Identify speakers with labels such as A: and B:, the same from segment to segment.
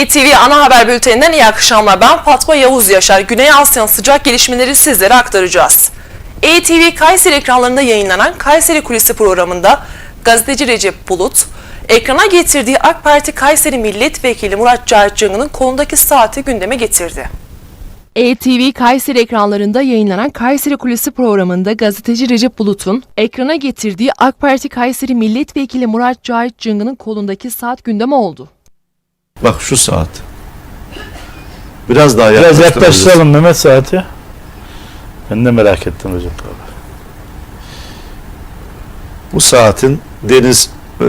A: ETV ana haber bülteninden iyi akşamlar. Ben Fatma Yavuz Yaşar. Güney Asya'nın sıcak gelişmeleri sizlere aktaracağız. ETV Kayseri ekranlarında yayınlanan Kayseri Kulisi programında gazeteci Recep Bulut, ekrana getirdiği AK Parti Kayseri Milletvekili Murat Cahitcan'ın konudaki saati gündeme getirdi. ETV Kayseri ekranlarında yayınlanan Kayseri Kulisi programında gazeteci Recep Bulut'un ekrana getirdiği AK Parti Kayseri Milletvekili Murat Cahit Cıngı'nın kolundaki saat gündeme oldu.
B: Bak şu saat. Biraz daha
C: Biraz yaklaştıralım Mehmet saati. Ben de merak ettim hocam.
B: Bu saatin deniz e,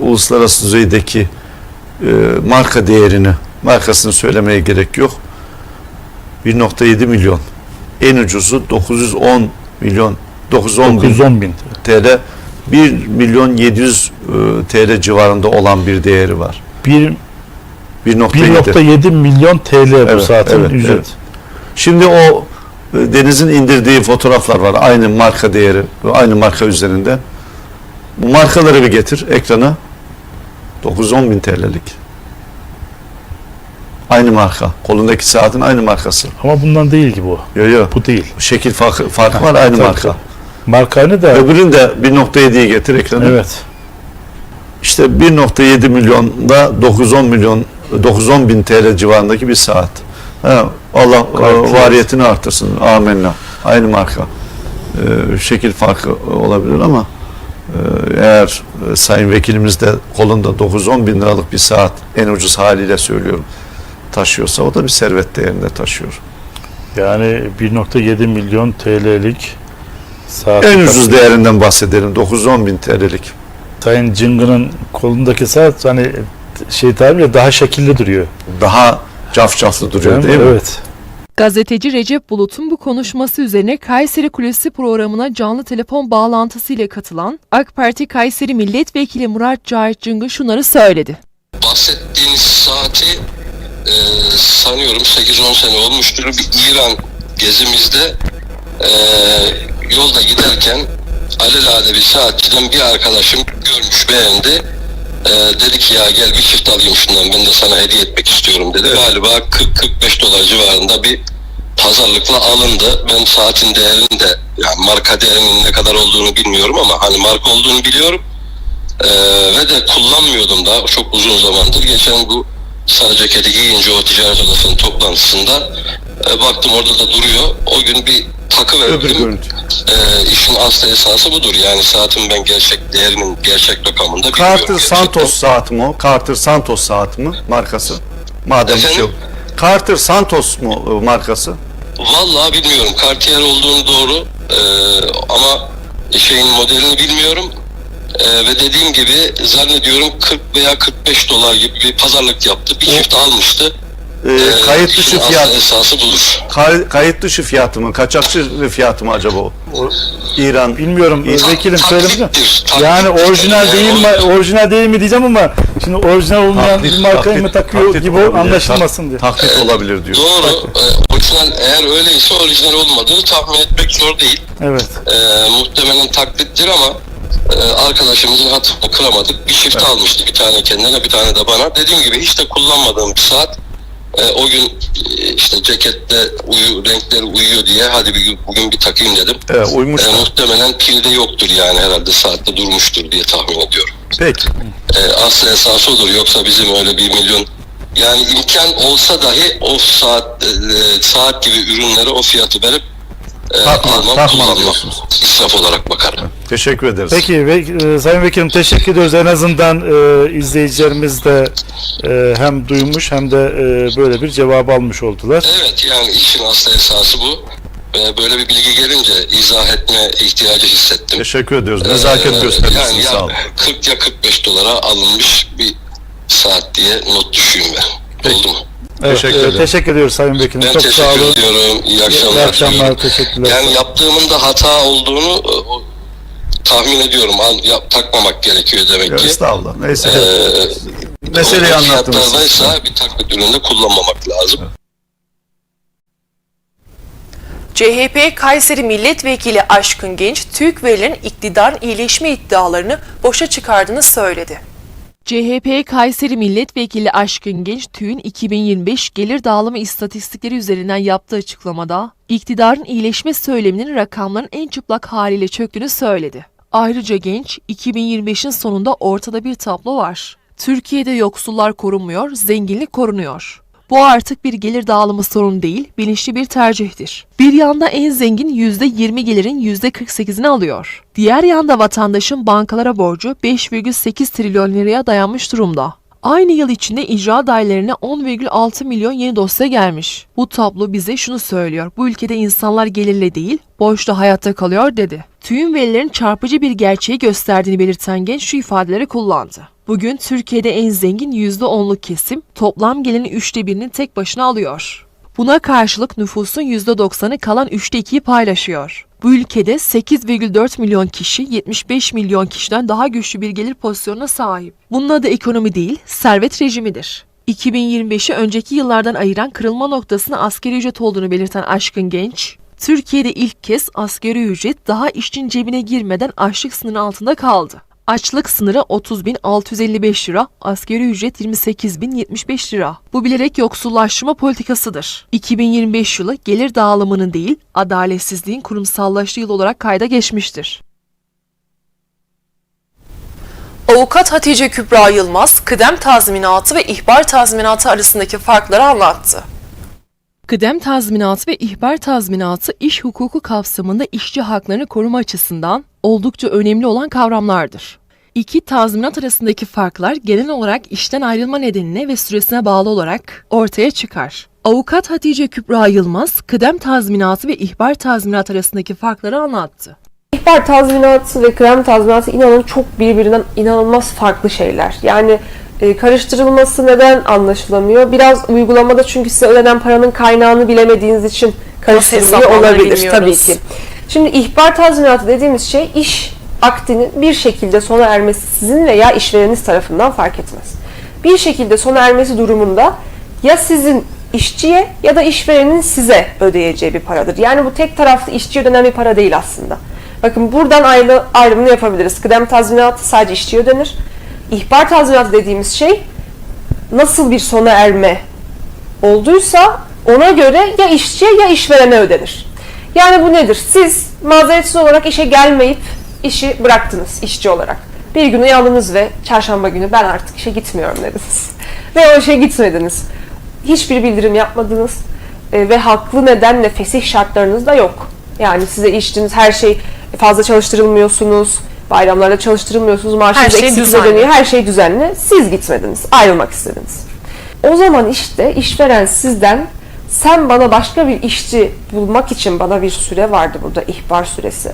B: uluslararası düzeydeki e, marka değerini, markasını söylemeye gerek yok. 1.7 milyon. En ucuzu 910 milyon, 910 bin
C: 910 bin.
B: TL. 1 milyon 700 e, TL civarında olan bir değeri var.
C: 1
B: 1.7.
C: 1.7 milyon TL bu
B: Evet,
C: saatin
B: evet,
C: ücret.
B: evet. Şimdi o e, Deniz'in indirdiği fotoğraflar var. Aynı marka değeri, aynı marka üzerinde. Bu markaları bir getir ekrana. 910 bin TL'lik. Aynı marka. Kolundaki saatin aynı markası.
C: Ama bundan değil ki bu.
B: Yo yo.
C: Bu değil.
B: Şekil farkı, farkı var aynı
C: tabii,
B: marka.
C: Marka aynı da.
B: Öbürünü de 1.7'yi getir ekrana.
C: Evet.
B: İşte 1.7 milyonda 910 milyon 910 bin TL civarındaki bir saat. Ha, Allah
C: Gayet
B: e, variyetini artırsın. Amenna. Aynı marka. Ee, şekil farkı olabilir ama e, eğer e, sayın vekilimiz de kolunda 910 bin liralık bir saat en ucuz haliyle söylüyorum taşıyorsa o da bir servet değerinde taşıyor.
C: Yani 1.7 milyon TL'lik saat.
B: En ucuz değerinden bahsedelim. 910 bin TL'lik.
C: Sayın Cıngı'nın kolundaki saat hani şey tabiriyle daha şekilli duruyor.
B: Daha cafcaflı duruyor değil mi?
C: Evet.
A: Gazeteci Recep Bulut'un bu konuşması üzerine Kayseri Kulesi programına canlı telefon bağlantısıyla katılan AK Parti Kayseri Milletvekili Murat Cahit Cıngı şunları söyledi.
D: bahsettiğiniz saati e, sanıyorum 8-10 sene olmuştur. Bir İran gezimizde e, yolda giderken alelade bir saatçiden bir arkadaşım görmüş beğendi. E, dedi ki ya gel bir çift alayım şundan ben de sana hediye etmek istiyorum dedi. Galiba 40-45 dolar civarında bir pazarlıkla alındı. Ben saatin değerini de yani marka değerinin ne kadar olduğunu bilmiyorum ama hani marka olduğunu biliyorum. Ee, ve de kullanmıyordum da çok uzun zamandır. Geçen bu sarı ceketi giyince o ticaret odasının toplantısında e, baktım orada da duruyor. O gün bir takı verdim. Ee, işin aslı esası budur. Yani saatin ben gerçek değerinin gerçek rakamında.
B: Carter. Santos saat mi o? Carter Santos saat mi markası? Madem bir şey
D: Efendim?
B: yok. Carter Santos mu e, markası?
D: Vallahi bilmiyorum. Cartier olduğunu doğru Ee, ama şeyin modelini bilmiyorum. Ee, ve dediğim gibi zannediyorum 40 veya 45 dolar gibi bir pazarlık yaptı. Bir çift almıştı.
B: E,
D: Ee,
B: kayıt dışı fiyat.
D: esası budur.
B: Kay- kayıt dışı fiyatı mı? Kaçakçı fiyatı mı acaba o? İran.
C: Bilmiyorum
B: İran-
C: vekilim
D: Tak-
C: söylemiş
D: taklittir, taklittir.
C: Yani orijinal
D: Yani
C: değil mi orijinal değil mi diyeceğim ama şimdi orijinal olmayan
B: Taklit-
C: bir markayı
B: taklit-
C: mı takıyor
B: taklit
C: gibi
B: olabilir.
C: anlaşılmasın diye.
B: Tak- Taklit olabilir diyor.
D: Doğru. Ee, orijinal eğer öyleyse orijinal olmadığını tahmin etmek zor değil.
C: Evet.
D: Ee, muhtemelen taklittir ama e, arkadaşımızın hatırını kıramadık. Bir çift almıştı. Bir tane kendine bir tane de bana. Dediğim gibi hiç de kullanmadığım bir saat. Ee, o gün e, işte cekette uyu, renkleri uyuyor diye hadi bir gün, bugün bir takayım dedim.
B: Evet, uymuş.
D: Ee, muhtemelen pilde yoktur yani herhalde saatte durmuştur diye tahmin ediyorum.
B: Peki.
D: e, aslı esası odur. Yoksa bizim öyle bir milyon yani imkan olsa dahi o saat e, saat gibi ürünleri o fiyatı verip e,
B: Takma,
D: almam,
B: takmam
D: kullanmam.
B: diyorsunuz.
D: İsraf olarak bakarım.
B: Teşekkür ederiz.
C: Peki ve, e, Sayın Vekilim teşekkür ediyoruz. En azından e, izleyicilerimiz de e, hem duymuş hem de e, böyle bir cevap almış oldular.
D: Evet yani işin aslı esası bu. Ve böyle bir bilgi gelince izah etme ihtiyacı hissettim.
B: Teşekkür ediyoruz. Nezaket
D: Ee,
B: göstermişsiniz.
D: yani ya
B: Sağ olun.
D: 40 ya 45 dolara alınmış bir saat diye not düşeyim ben.
B: Peki.
D: Oldu mu?
C: Evet,
B: Teşekkür ederim.
C: teşekkür ediyoruz Sayın Vekilim.
D: Ben
C: Çok sağ
D: teşekkür
C: olun.
D: ediyorum. İyi akşamlar.
C: İyi akşamlar. Teşekkürler.
D: Yani yaptığımın da hata olduğunu e, tahmin ediyorum. Al, yap, takmamak gerekiyor demek
B: Ya,
D: ki.
B: Estağfurullah. Neyse.
D: Ee,
B: Meseleyi anlattınız.
D: Fiyatlardaysa bir taklit üründe kullanmamak lazım.
A: CHP Kayseri Milletvekili Aşkın Genç, TÜİK verilerin iktidar iyileşme iddialarını boşa çıkardığını söyledi. CHP Kayseri Milletvekili Aşkın Genç TÜİ'nin 2025 gelir dağılımı istatistikleri üzerinden yaptığı açıklamada iktidarın iyileşme söyleminin rakamların en çıplak haliyle çöktüğünü söyledi. Ayrıca Genç, 2025'in sonunda ortada bir tablo var. Türkiye'de yoksullar korunmuyor, zenginlik korunuyor. Bu artık bir gelir dağılımı sorunu değil, bilinçli bir tercihtir. Bir yanda en zengin %20 gelirin %48'ini alıyor. Diğer yanda vatandaşın bankalara borcu 5,8 trilyon liraya dayanmış durumda. Aynı yıl içinde icra dairelerine 10,6 milyon yeni dosya gelmiş. Bu tablo bize şunu söylüyor. Bu ülkede insanlar gelirle değil, borçla hayatta kalıyor dedi. TÜİ'nin verilerin çarpıcı bir gerçeği gösterdiğini belirten genç şu ifadeleri kullandı. Bugün Türkiye'de en zengin %10'luk kesim toplam gelirin üçte birini tek başına alıyor. Buna karşılık nüfusun %90'ı kalan üçte ikiyi paylaşıyor. Bu ülkede 8,4 milyon kişi 75 milyon kişiden daha güçlü bir gelir pozisyonuna sahip. Bunun adı ekonomi değil, servet rejimidir. 2025'i önceki yıllardan ayıran kırılma noktasını asgari ücret olduğunu belirten Aşkın Genç, Türkiye'de ilk kez asgari ücret daha işçinin cebine girmeden açlık sınırının altında kaldı. Açlık sınırı 30.655 lira, asgari ücret 28.075 lira. Bu bilerek yoksullaştırma politikasıdır. 2025 yılı gelir dağılımının değil, adaletsizliğin kurumsallaştığı yıl olarak kayda geçmiştir.
E: Avukat Hatice Kübra Yılmaz, kıdem tazminatı ve ihbar tazminatı arasındaki farkları anlattı.
A: Kıdem tazminatı ve ihbar tazminatı iş hukuku kapsamında işçi haklarını koruma açısından oldukça önemli olan kavramlardır. İki tazminat arasındaki farklar genel olarak işten ayrılma nedenine ve süresine bağlı olarak ortaya çıkar. Avukat Hatice Kübra Yılmaz, kıdem tazminatı ve ihbar tazminatı arasındaki farkları anlattı.
F: İhbar tazminatı ve krem tazminatı inanın çok birbirinden inanılmaz farklı şeyler. Yani e, karıştırılması neden anlaşılamıyor? Biraz uygulamada çünkü size ödenen paranın kaynağını bilemediğiniz için karıştırılıyor olabilir
E: bilmiyoruz.
F: tabii ki. Şimdi ihbar tazminatı dediğimiz şey iş akdinin bir şekilde sona ermesi sizin veya işvereniniz tarafından fark etmez. Bir şekilde sona ermesi durumunda ya sizin işçiye ya da işverenin size ödeyeceği bir paradır. Yani bu tek taraflı işçiye ödenen bir para değil aslında. Bakın buradan ayrı, ayrımını yapabiliriz. Kıdem tazminatı sadece işçiye ödenir. İhbar tazminatı dediğimiz şey nasıl bir sona erme olduysa ona göre ya işçiye ya işverene ödenir. Yani bu nedir? Siz mazeretsiz olarak işe gelmeyip işi bıraktınız işçi olarak. Bir gün uyandınız ve çarşamba günü ben artık işe gitmiyorum dediniz. Ve o işe gitmediniz. Hiçbir bildirim yapmadınız E, ve haklı nedenle fesih şartlarınız da yok. Yani size içtiğiniz her şey fazla çalıştırılmıyorsunuz, bayramlarda çalıştırılmıyorsunuz, maaşınız
E: şey
F: eksik ödeniyor, her şey düzenli. Siz gitmediniz, ayrılmak istediniz. O zaman işte işveren sizden sen bana başka bir işçi bulmak için bana bir süre vardı burada ihbar süresi.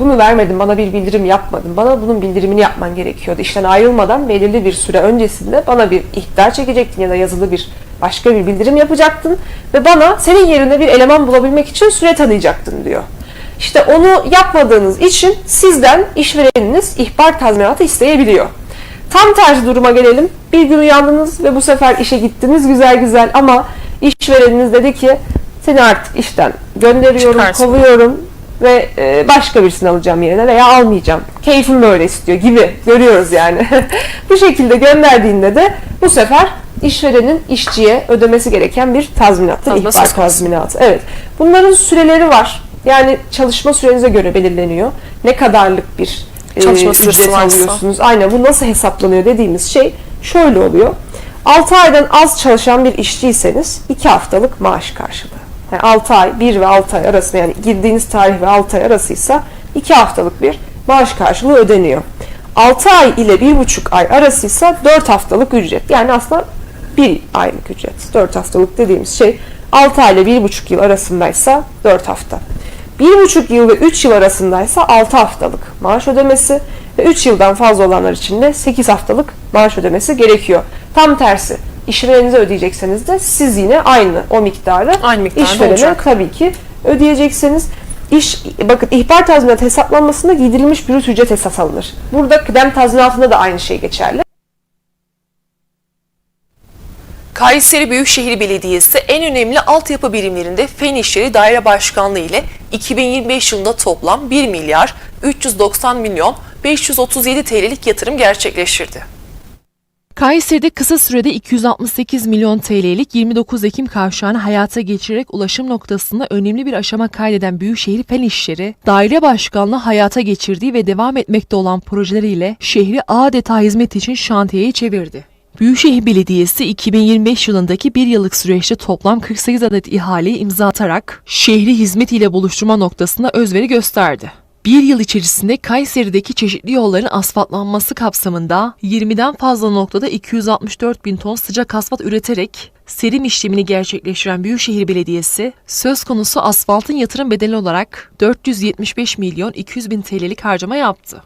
F: Bunu vermedin, bana bir bildirim yapmadın. Bana bunun bildirimini yapman gerekiyordu. İşten ayrılmadan belirli bir süre öncesinde bana bir ihtar çekecektin ya da yazılı bir başka bir bildirim yapacaktın ve bana senin yerine bir eleman bulabilmek için süre tanıyacaktın diyor. İşte onu yapmadığınız için sizden işvereniniz ihbar tazminatı isteyebiliyor. Tam tersi duruma gelelim. Bir gün uyandınız ve bu sefer işe gittiniz güzel güzel ama işvereniniz dedi ki seni artık işten gönderiyorum,
E: Çıkarsın.
F: kovuyorum ve e, başka birisini alacağım yerine veya almayacağım. Keyfim böyle istiyor gibi görüyoruz yani. bu şekilde gönderdiğinde de bu sefer işverenin işçiye ödemesi gereken bir tazminattır,
E: Tazminat
F: ihbar tazminatı. Evet. Bunların süreleri var. Yani çalışma sürenize göre belirleniyor. Ne kadarlık bir e,
E: Çalışma süresi varsa.
F: alıyorsunuz. Aynen bu nasıl hesaplanıyor dediğimiz şey şöyle oluyor. 6 aydan az çalışan bir işçiyseniz 2 haftalık maaş karşılığı. Yani 6 ay, 1 ve 6 ay arasında yani girdiğiniz tarih ve 6 ay arasıysa 2 haftalık bir maaş karşılığı ödeniyor. 6 ay ile 1,5 ay arasıysa 4 haftalık ücret. Yani aslında 1 aylık ücret. 4 haftalık dediğimiz şey 6 ay ile 1,5 yıl arasındaysa 4 hafta. 1,5 yıl ve 3 yıl arasındaysa 6 haftalık maaş ödemesi ve 3 yıldan fazla olanlar için de 8 haftalık maaş ödemesi gerekiyor. Tam tersi işverenize ödeyecekseniz de siz yine aynı o miktarı
E: Aynı miktarda
F: işverene
E: olacak.
F: tabii ki ödeyeceksiniz. İş, bakın ihbar tazminatı hesaplanmasında giydirilmiş brüt ücret esas alınır. Burada kıdem tazminatında da aynı şey geçerli.
E: Kayseri Büyükşehir Belediyesi en önemli altyapı birimlerinde Fen İşleri Daire Başkanlığı ile 2025 yılında toplam 1 milyar 390 milyon 537 TL'lik yatırım gerçekleştirdi.
A: Kayseri'de kısa sürede 268 milyon TL'lik 29 Ekim kavşağını hayata geçirerek ulaşım noktasında önemli bir aşama kaydeden Büyükşehir Fen İşleri, daire başkanlığı hayata geçirdiği ve devam etmekte olan projeleriyle şehri adeta hizmet için şantiyeye çevirdi. Büyükşehir Belediyesi 2025 yılındaki bir yıllık süreçte toplam 48 adet ihaleyi imza atarak şehri hizmet ile buluşturma noktasında özveri gösterdi. Bir yıl içerisinde Kayseri'deki çeşitli yolların asfaltlanması kapsamında 20'den fazla noktada 264 bin ton sıcak asfalt üreterek serim işlemini gerçekleştiren Büyükşehir Belediyesi, söz konusu asfaltın yatırım bedeli olarak 475 milyon 200 bin TL'lik harcama yaptı.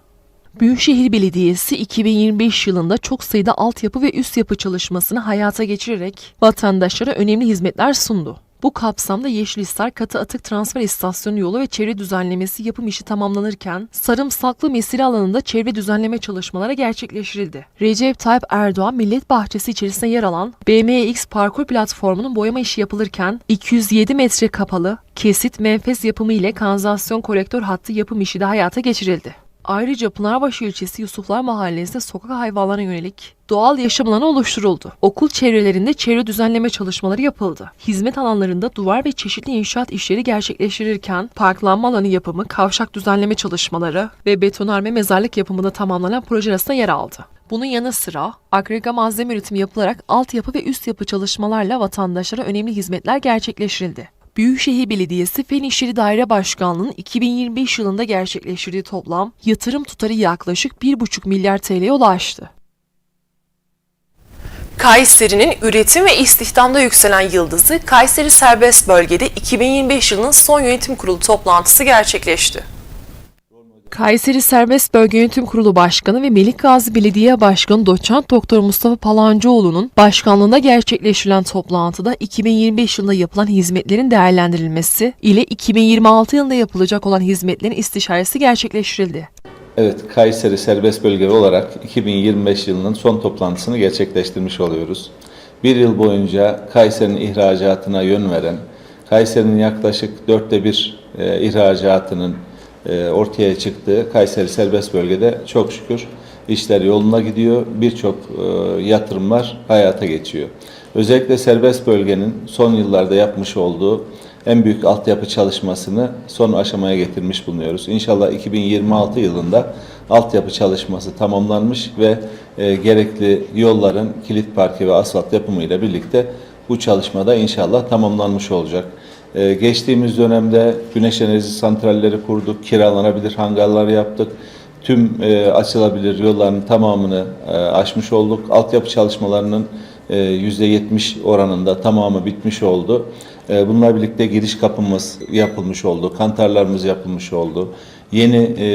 A: Büyükşehir Belediyesi 2025 yılında çok sayıda altyapı ve üst yapı çalışmasını hayata geçirerek vatandaşlara önemli hizmetler sundu. Bu kapsamda Yeşilhisar Katı Atık Transfer İstasyonu yolu ve çevre düzenlemesi yapım işi tamamlanırken Sarımsaklı Mesire alanında çevre düzenleme çalışmaları gerçekleştirildi. Recep Tayyip Erdoğan Millet Bahçesi içerisinde yer alan BMX parkur platformunun boyama işi yapılırken 207 metre kapalı kesit menfez yapımı ile kanalizasyon kolektör hattı yapım işi de hayata geçirildi. Ayrıca Pınarbaşı ilçesi Yusuflar Mahallesi'nde sokak hayvanlarına yönelik doğal yaşam alanı oluşturuldu. Okul çevrelerinde çevre düzenleme çalışmaları yapıldı. Hizmet alanlarında duvar ve çeşitli inşaat işleri gerçekleştirirken parklanma alanı yapımı, kavşak düzenleme çalışmaları ve betonarme mezarlık yapımında tamamlanan proje arasında yer aldı. Bunun yanı sıra agrega malzeme üretimi yapılarak altyapı ve üst yapı çalışmalarla vatandaşlara önemli hizmetler gerçekleştirildi. Büyükşehir Belediyesi Fen İşleri Daire Başkanlığı'nın 2025 yılında gerçekleştirdiği toplam yatırım tutarı yaklaşık 1,5 milyar TL'ye ulaştı.
E: Kayseri'nin üretim ve istihdamda yükselen yıldızı Kayseri Serbest Bölge'de 2025 yılının son yönetim kurulu toplantısı gerçekleşti.
A: Kayseri Serbest Bölge Yönetim Kurulu Başkanı ve Melikgazi Belediye Başkanı Doçent Doktor Mustafa Palancıoğlu'nun başkanlığında gerçekleştirilen toplantıda 2025 yılında yapılan hizmetlerin değerlendirilmesi ile 2026 yılında yapılacak olan hizmetlerin istişaresi gerçekleştirildi.
G: Evet, Kayseri Serbest Bölge olarak 2025 yılının son toplantısını gerçekleştirmiş oluyoruz. Bir yıl boyunca Kayseri'nin ihracatına yön veren, Kayseri'nin yaklaşık dörtte bir e, ihracatının ortaya çıktığı Kayseri Serbest Bölge'de çok şükür işler yoluna gidiyor. Birçok e, yatırımlar hayata geçiyor. Özellikle serbest bölgenin son yıllarda yapmış olduğu en büyük altyapı çalışmasını son aşamaya getirmiş bulunuyoruz. İnşallah 2026 yılında altyapı çalışması tamamlanmış ve e, gerekli yolların kilit parke ve asfalt yapımıyla birlikte bu çalışmada inşallah tamamlanmış olacak. E, geçtiğimiz dönemde güneş enerji santralleri kurduk, kiralanabilir hangarlar yaptık. Tüm e, açılabilir yolların tamamını e, aşmış olduk. Altyapı çalışmalarının e, %70 oranında tamamı bitmiş oldu. E, bununla birlikte giriş kapımız yapılmış oldu, kantarlarımız yapılmış oldu. Yeni e,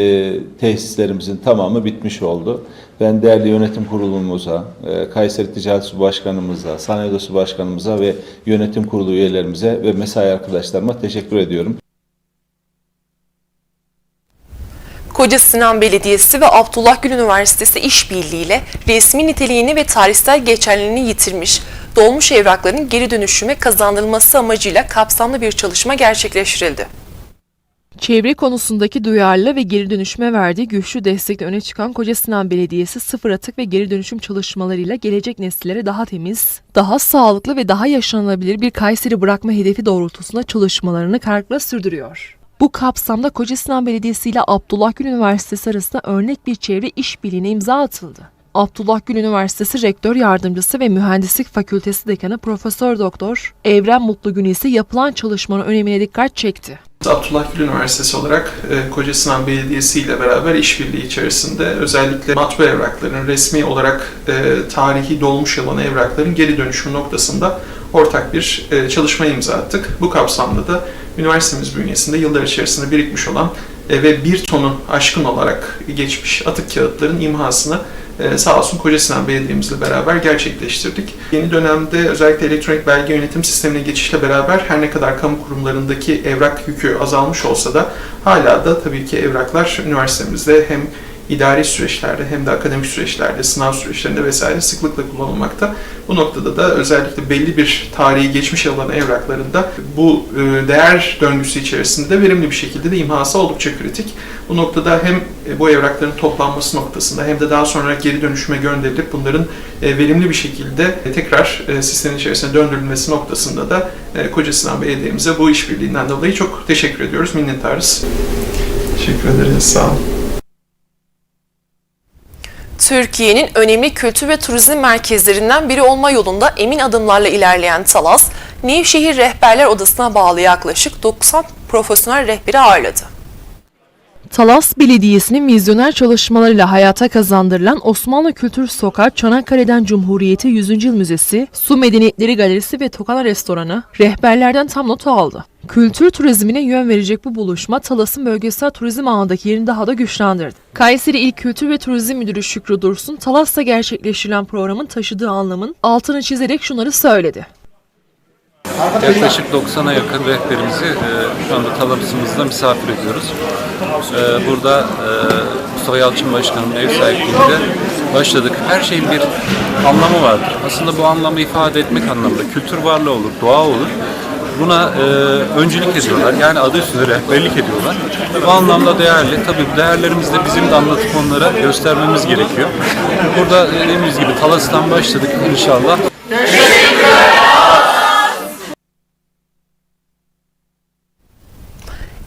G: tesislerimizin tamamı bitmiş oldu. Ben değerli yönetim kurulumuza, e, Kayseri Ticaret Su Başkanımıza, Sanayi Odası Başkanımıza ve yönetim kurulu üyelerimize ve mesai arkadaşlarıma teşekkür ediyorum.
E: Koca Sinan Belediyesi ve Abdullah Gül Üniversitesi işbirliğiyle resmi niteliğini ve tarihsel geçerliliğini yitirmiş dolmuş evrakların geri dönüşüme kazandırılması amacıyla kapsamlı bir çalışma gerçekleştirildi.
A: Çevre konusundaki duyarlı ve geri dönüşüme verdiği güçlü destekle öne çıkan Koca Sinan Belediyesi sıfır atık ve geri dönüşüm çalışmalarıyla gelecek nesillere daha temiz, daha sağlıklı ve daha yaşanılabilir bir Kayseri bırakma hedefi doğrultusunda çalışmalarını kararlılıkla sürdürüyor. Bu kapsamda Koca Sinan Belediyesi ile Abdullah Gül Üniversitesi arasında örnek bir çevre işbirliğine imza atıldı. Abdullah Gül Üniversitesi Rektör Yardımcısı ve Mühendislik Fakültesi Dekanı Profesör Doktor Evren Mutlu Gün ise yapılan çalışmanın önemine dikkat çekti.
H: Abdullah Gül Üniversitesi olarak e, Koca Sinan Belediyesi ile beraber işbirliği içerisinde özellikle matbaa evrakların resmi olarak e, tarihi dolmuş olan evrakların geri dönüşüm noktasında ortak bir e, çalışma imza attık. Bu kapsamda da üniversitemiz bünyesinde yıllar içerisinde birikmiş olan e, ve bir tonun aşkın olarak geçmiş atık kağıtların imhasını e, sağ olsun Koca Sinan Belediye'mizle beraber gerçekleştirdik. Yeni dönemde özellikle elektronik belge yönetim sistemine geçişle beraber her ne kadar kamu kurumlarındaki evrak yükü azalmış olsa da hala da tabii ki evraklar üniversitemizde hem idari süreçlerde hem de akademik süreçlerde, sınav süreçlerinde vesaire sıklıkla kullanılmakta. Bu noktada da özellikle belli bir tarihi geçmiş alan evraklarında bu e, değer döngüsü içerisinde de verimli bir şekilde de imhası oldukça kritik. Bu noktada hem e, bu evrakların toplanması noktasında hem de daha sonra geri dönüşüme gönderilip bunların e, verimli bir şekilde tekrar sistemin içerisine döndürülmesi noktasında da Koca Sinan Belediye'mize bu işbirliğinden dolayı çok teşekkür ediyoruz, minnettarız. Teşekkür ederiz, sağ olun.
E: Türkiye'nin önemli kültür ve turizm merkezlerinden biri olma yolunda emin adımlarla ilerleyen Talas, Nevşehir Rehberler Odası'na bağlı yaklaşık 90 profesyonel rehberi ağırladı.
A: Talas Belediyesi'nin vizyoner çalışmalarıyla hayata kazandırılan Osmanlı Kültür Sokağı, Çanakkale'den Cumhuriyeti 100. Yıl Müzesi, Su Medeniyetleri Galerisi ve Tokana Restoranı rehberlerden tam not aldı. Kültür turizmine yön verecek bu buluşma Talas'ın bölgesel turizm ağındaki yerini daha da güçlendirdi. Kayseri İl Kültür ve Turizm Müdürü Şükrü Dursun, Talas'ta gerçekleştirilen programın taşıdığı anlamın altını çizerek şunları söyledi.
I: Yaklaşık 90'a yakın rehberimizi e, şu anda Talas'ımızda misafir ediyoruz. E, burada e, Mustafa Yalçın Başkan'ın ev sahipliğinde başladık. Her şeyin bir anlamı vardır. Aslında bu anlamı ifade etmek anlamında kültür varlığı olur, doğa olur. Buna e, öncülük ediyorlar. Yani adı üstünde rehberlik ediyorlar. Bu anlamda değerli. Tabii bu değerlerimizi de bizim de anlatıp onlara göstermemiz gerekiyor. Burada dediğimiz gibi Talas'tan başladık inşallah.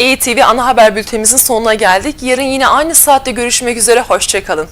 E: ETV ana haber bültenimizin sonuna geldik. Yarın yine aynı saatte görüşmek üzere, hoşçakalın.